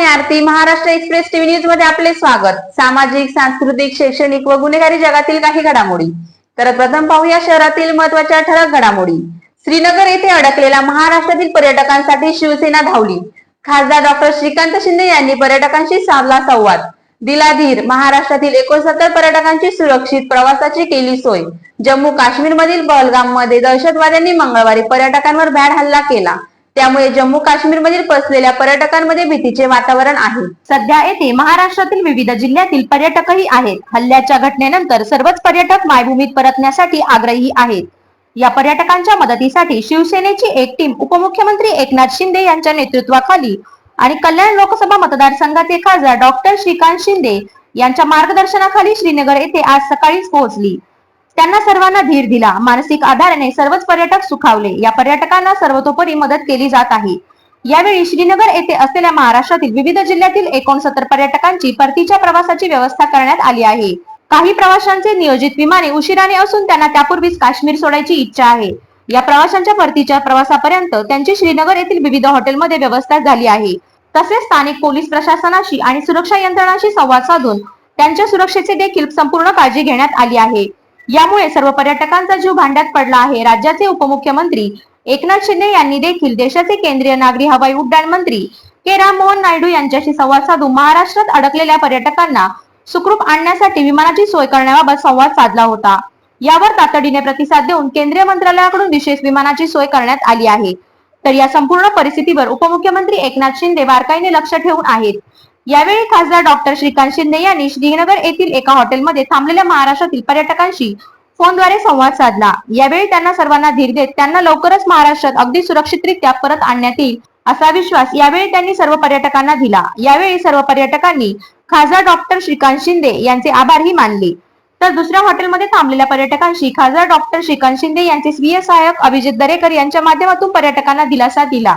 आणि आरती Maharashtra express TV न्यूजमध्ये आपले स्वागत. सामाजिक सांस्कृतिक शैक्षणिक व गुन्हेगारी जगातील काही घडामोडी. तर प्रथम पाहूया शहरातील महत्त्वाच्या ठळक घडामोडी. श्रीनगर येथे अडकलेल्या महाराष्ट्रातील पर्यटकांसाठी शिवसेना धावली. खासदार डॉक्टर श्रीकांत शिंदे यांनी पर्यटकांशी साधला संवाद. दिला धीर महाराष्ट्रातील एकोणसत्तर पर्यटकांची सुरक्षित प्रवासाची केली सोय. जम्मू काश्मीर मधील बहलगाममध्ये दहशतवाद्यांनी मंगळवारी पर्यटकांवर भ्याड हल्ला केला. त्यामुळे जम्मू काश्मीर मधील पर्यटकांमध्ये भीतीचे वातावरण आहे. सध्या येथे महाराष्ट्रातील विविध जिल्ह्यातील पर्यटकही आहेत. हल्ल्याच्या घटनेनंतर सर्वच पर्यटक मायभूमीत परतण्यासाठी आग्रही आहेत. या पर्यटकांच्या मदतीसाठी शिवसेनेची एक टीम उपमुख्यमंत्री एकनाथ शिंदे यांच्या नेतृत्वाखाली आणि कल्याण लोकसभा मतदारसंघाचे खासदार डॉक्टर श्रीकांत शिंदे यांच्या मार्गदर्शनाखाली श्रीनगर येथे आज सकाळीच पोहोचली. त्यांना सर्वांना धीर दिला. मानसिक आधाराने सर्वच पर्यटक सुखावले. या पर्यटकांना सर्वतोपरी मदत केली जात आहे. यावेळी श्रीनगर येथे असलेल्या महाराष्ट्रातील विविध जिल्ह्यातील एकोणसत्तर पर्यटकांची परतीच्या प्रवासाची व्यवस्था करण्यात आली आहे. काही प्रवाशांचे नियोजित विमाने उशिराने असून त्यांना त्यापूर्वीच काश्मीर सोडायची इच्छा आहे. या प्रवाशांच्या परतीच्या प्रवासापर्यंत त्यांची श्रीनगर येथील विविध हॉटेलमध्ये व्यवस्था झाली आहे. तसेच स्थानिक पोलीस प्रशासनाशी आणि सुरक्षा यंत्रणांशी संवाद साधून त्यांच्या सुरक्षेची देखील संपूर्ण काळजी घेण्यात आली आहे. यामुळे सर्व पर्यटकांचा जीव भांड्यात पडला आहे. राज्याचे उपमुख्यमंत्री एकनाथ शिंदे यांनी देखील देशाचे केंद्रीय नागरी हवाई उड्डाण मंत्री के राम मोहन नायडू यांच्याशी संवाद साधून महाराष्ट्रात अडकलेल्या पर्यटकांना सुखरूप आणण्यासाठी विमानाची सोय करण्याबाबत संवाद साधला होता. यावर तातडीने प्रतिसाद देऊन केंद्रीय मंत्रालयाकडून विशेष विमानाची सोय करण्यात आली आहे. तर या संपूर्ण परिस्थितीवर उपमुख्यमंत्री एकनाथ शिंदे बारकाईने लक्ष ठेवून आहेत. यावेळी खासदार डॉक्टर श्रीकांत शिंदे यांनी श्रीनगर येथील एका हॉटेलमध्ये थांबलेल्या महाराष्ट्रातील पर्यटकांशी फोनद्वारे संवाद साधला. यावेळी त्यांना सर्वांना धीर देत त्यांना लवकरच महाराष्ट्रात अगदी सुरक्षितरित्या परत आणण्यात येईल असा विश्वास यावेळी त्यांनी सर्व पर्यटकांना दिला. यावेळी सर्व पर्यटकांनी खासदार डॉक्टर श्रीकांत शिंदे यांचे आभारही मानले. तर दुसऱ्या हॉटेलमध्ये थांबलेल्या पर्यटकांशी खासदार डॉक्टर श्रीकांत शिंदे यांचे स्वीय सहाय्यक अभिजित दरेकर यांच्या माध्यमातून पर्यटकांना दिलासा दिला.